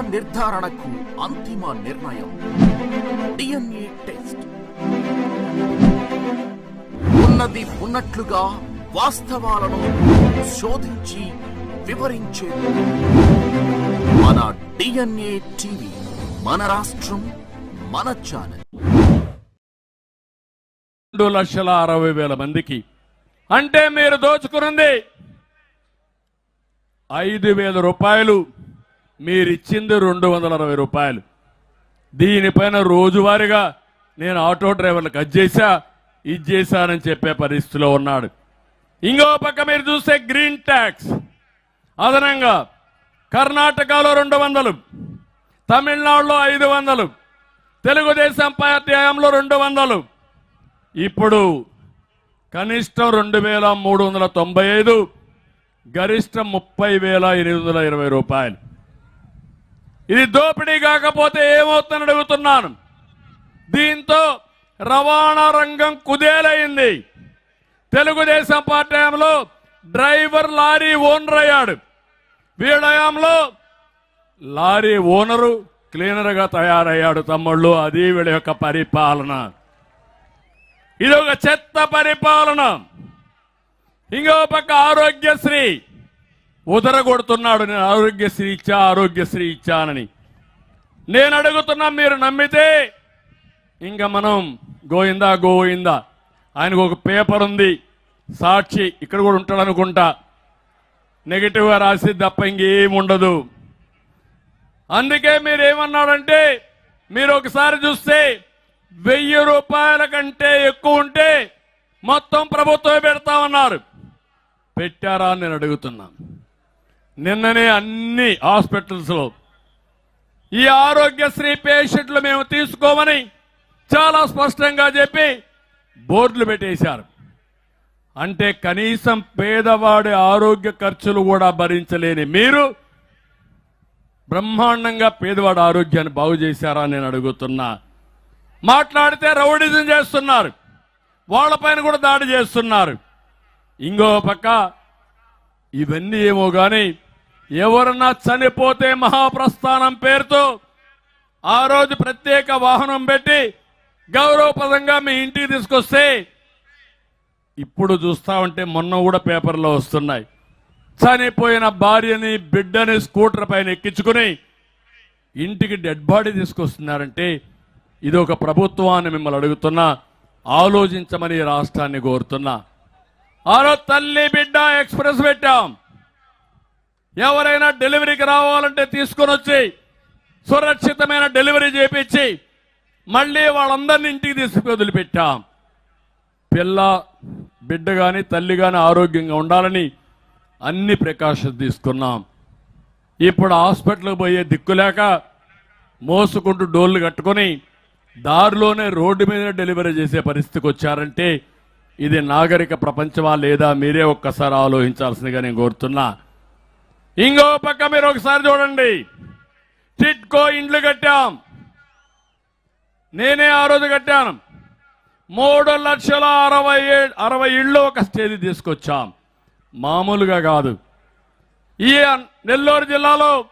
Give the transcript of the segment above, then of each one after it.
నిర్ధారణకు అంతిమ నిర్ణయం. DNA test. ఉన్నది ఉన్నట్లుగా వాస్తవాలను శోధించి వివరించే. మన డిఎన్ఏ టీవీ మన రాష్ట్రం మన ఛానల్. రెండు లక్షల అరవై వేల మందికి. అంటే మీరు దోచుకున్నది ఐదు వేల రూపాయలు. మీరిచ్చింది రెండు వందల అరవై రూపాయలు. దీనిపైన రోజువారీగా నేను ఆటో డ్రైవర్లకు అది చేశా ఇది చేశానని చెప్పే పరిస్థితిలో ఉన్నాడు. ఇంకో పక్క మీరు చూస్తే గ్రీన్ ట్యాక్స్. అదనంగా కర్ణాటకలో రెండు వందలు తమిళనాడులో ఐదు వందలు తెలుగుదేశం పార్టీ హయాంలో రెండు వందలు ఇప్పుడు కనిష్టం రెండు వేల మూడు వందల తొంభై ఐదు గరిష్టం ముప్పై వేల ఎనిమిది వందల ఇరవై రూపాయలు. ఇది దోపిడీ కాకపోతే ఏమవుతుందని అడుగుతున్నాను. దీంతో రవాణా రంగం కుదేలైంది. తెలుగుదేశం పార్టీ హయాంలో డ్రైవర్ లారీ ఓనర్ అయ్యాడు. వీడయాంలో లారీ ఓనరు క్లీనర్గా తయారయ్యాడు తమ్ముళ్ళు. అది వీళ్ళ యొక్క పరిపాలన. ఇది ఒక చెత్త పరిపాలన. ఇంకో పక్క ఆరోగ్యశ్రీ. ఉదర కొడుతున్నాడు నేను ఆరోగ్యశ్రీ ఇచ్చా ఆరోగ్యశ్రీ ఇచ్చానని నేను అడుగుతున్నా మీరు నమ్మితే ఇంకా మనం గోయిందా గోయిందా? ఆయనకు ఒక పేపర్ ఉంది. సాక్షి ఇక్కడ కూడా ఉంటాడు అనుకుంటా. నెగిటివ్గా రాసి తప్ప ఇంకేం ఉండదు. అందుకే మీరు ఏమన్నారంటే మీరు ఒకసారి చూస్తే వెయ్యి రూపాయల కంటే ఎక్కువ ఉంటే మొత్తం ప్రభుత్వమే పెడతామన్నారు. పెట్టారా అని నేను అడుగుతున్నాను. నిన్ననే అన్ని హాస్పిటల్స్లో ఈ ఆరోగ్యశ్రీ పేషెంట్లు మేము తీసుకోమని చాలా స్పష్టంగా చెప్పి బోర్డులు పెట్టేశారు. అంటే కనీసం పేదవాడి ఆరోగ్య ఖర్చులు కూడా భరించలేని మీరు బ్రహ్మాండంగా పేదవాడి ఆరోగ్యాన్ని బాగు చేశారా నేను అడుగుతున్నా. మాట్లాడితే రౌడిజం చేస్తున్నారు. వాళ్ళపైన కూడా దాడి చేస్తున్నారు. ఇంకో పక్క ఇవన్నీ ఏమో కానీ ఎవరన్నా చనిపోతే మహాప్రస్థానం పేరుతో ఆ రోజు ప్రత్యేక వాహనం పెట్టి గౌరవప్రదంగా మీ ఇంటికి తీసుకొస్తే ఇప్పుడు చూస్తా ఉంటే మొన్న కూడా పేపర్లో వస్తున్నాయి. చనిపోయిన భార్యని బిడ్డని స్కూటర్ పైన ఎక్కించుకుని ఇంటికి డెడ్ బాడీ తీసుకొస్తున్నారంటే ఇది ఒక ప్రభుత్వాన్ని మిమ్మల్ని అడుగుతున్నా ఆలోచించమని రాష్ట్రాన్ని కోరుతున్నా. ఆరో తల్లి బిడ్డ ఎక్స్ప్రెస్ పెట్టాం. ఎవరైనా డెలివరీకి రావాలంటే తీసుకొని వచ్చి సురక్షితమైన డెలివరీ చేపించి మళ్ళీ వాళ్ళందరినీ ఇంటికి తీసుకు వదిలిపెట్టాం. పిల్ల బిడ్డ కానీ తల్లి కానీ ఆరోగ్యంగా ఉండాలని అన్ని ప్రికాషన్స్ తీసుకున్నాం. ఇప్పుడు హాస్పిటల్కి పోయే దిక్కులేక మోసుకుంటూ డోర్లు కట్టుకొని దారిలోనే రోడ్డు మీద డెలివరీ చేసే పరిస్థితికి వచ్చారంటే ఇది నాగరిక ప్రపంచమా లేదా మీరే ఒక్కసారి ఆలోచించాల్సిందిగా నేను కోరుతున్నా. ఇంకో పక్క మీరు ఒకసారి చూడండి. టిట్కో ఇండ్లు కట్టాం. నేనే ఆ రోజు కట్టాను. మూడు లక్షల అరవై ఏ- అరవై ఇళ్ళు ఒక స్టేజ్ తీసుకొచ్చాం. మామూలుగా కాదు. ఈ నెల్లూరు జిల్లాలో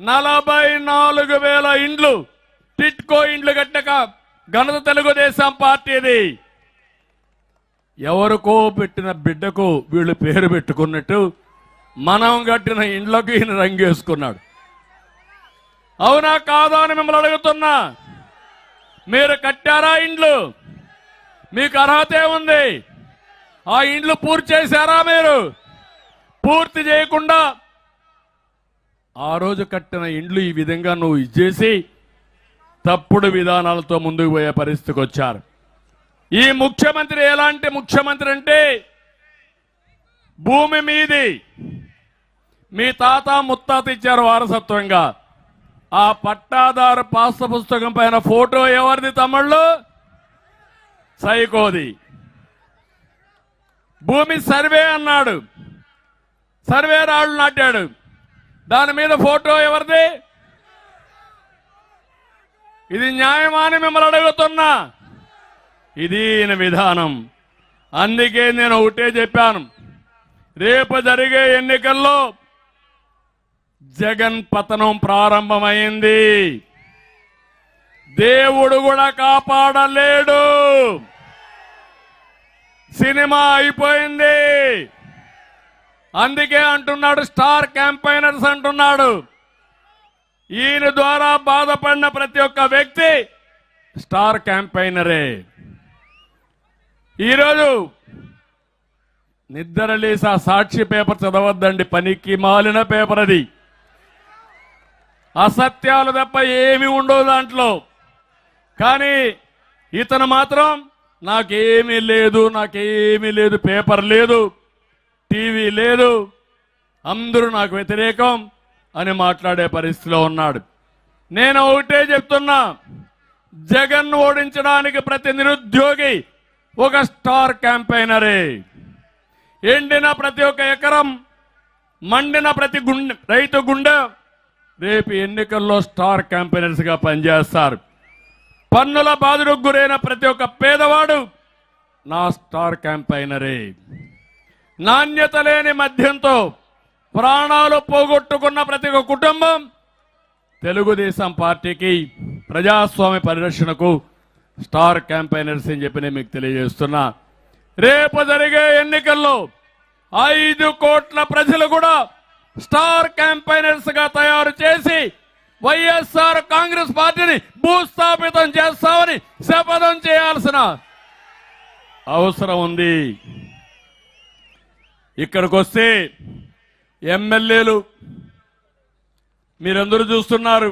నలభై నాలుగు వేల ఇండ్లు టిట్కో ఇండ్లు కట్టక ఘనత తెలుగుదేశం పార్టీది. ఎవరికో పెట్టిన బిడ్డకు వీళ్ళు పేరు పెట్టుకున్నట్టు మనం కట్టిన ఇండ్లకు ఈయన రంగేసుకున్నాడు. అవునా కాదా అని మిమ్మల్ని అడుగుతున్నా. మీరు కట్టారా ఇండ్లు? మీకు అర్హత ఏముంది? ఆ ఇండ్లు పూర్తి చేశారా మీరు? పూర్తి చేయకుండా ఆ రోజు కట్టిన ఇండ్లు ఈ విధంగా నువ్వు ఇచ్చేసి తప్పుడు విధానాలతో ముందుకు పోయే పరిస్థితికి వచ్చారు. ఈ ముఖ్యమంత్రి ఎలాంటి ముఖ్యమంత్రి అంటే భూమి మీది. మీ తాత ముత్తాత ఇచ్చారు వారసత్వంగా. ఆ పట్టాదారు పాస్త పుస్తకం పైన ఫోటో ఎవరిది తమ్ముళ్ళు? సైకోది. భూమి సర్వే అన్నాడు. సర్వే రాళ్ళు నాటాడు. దాని మీద ఫోటో ఎవరిది? ఇది న్యాయమాని మిమ్మల్ని అడుగుతున్నా. ఇది ఈయన విధానం. అందుకే నేను ఒకటే చెప్పాను. రేపు జరిగే ఎన్నికల్లో జగన్ పతనం ప్రారంభమైంది. దేవుడు కూడా కాపాడలేడు. సినిమా అయిపోయింది. అందుకే అంటున్నాడు స్టార్ క్యాంపైనర్స్ అంటున్నాడు. ఈయన ద్వారా బాధపడిన ప్రతి ఒక్క వ్యక్తి స్టార్ క్యాంపైనరే ఈరోజు నిద్రలేసి ఆ సాక్షి పేపర్ చదవద్దండి పనికి మాలిన పేపర్ అది. అసత్యాలు తప్ప ఏమి ఉండవు దాంట్లో. కానీ ఇతను మాత్రం నాకేమీ లేదు నాకేమీ లేదు పేపర్ లేదు టీవీ లేదు అందరూ నాకు వ్యతిరేకం అని మాట్లాడే పరిస్థితిలో ఉన్నాడు. నేను ఒకటే చెప్తున్నా జగన్ ఓడించడానికి ప్రతి నిరుద్యోగి ఒక స్టార్ క్యాంపైనరే ఎండిన ప్రతి ఒక్క ఎకరం మండిన ప్రతి గుండె రైతు గుండె రేపు ఎన్నికల్లో స్టార్ క్యాంపెయినర్స్గా పనిచేస్తారు. పన్నుల బాధలకు గురైన ప్రతి ఒక్క పేదవాడు నా స్టార్ క్యాంపైనరే నాణ్యత లేని మద్యంతో ప్రాణాలు పోగొట్టుకున్న ప్రతి ఒక్క కుటుంబం తెలుగుదేశం పార్టీకి ప్రజాస్వామ్య పరిరక్షణకు స్టార్ క్యాంపైనర్స్ అని చెప్పి నేను మీకు తెలియజేస్తున్నా. రేపు జరిగే ఎన్నికల్లో ఐదు కోట్ల ప్రజలు కూడా స్టార్ క్యాంపైనర్స్గా తయారు చేసి వైఎస్ఆర్ కాంగ్రెస్ పార్టీని భూస్థాపితం చేస్తామని శపథం చేయాల్సిన అవసరం ఉంది. ఇక్కడికి వస్తే ఎమ్మెల్యేలు మీరందరూ చూస్తున్నారు.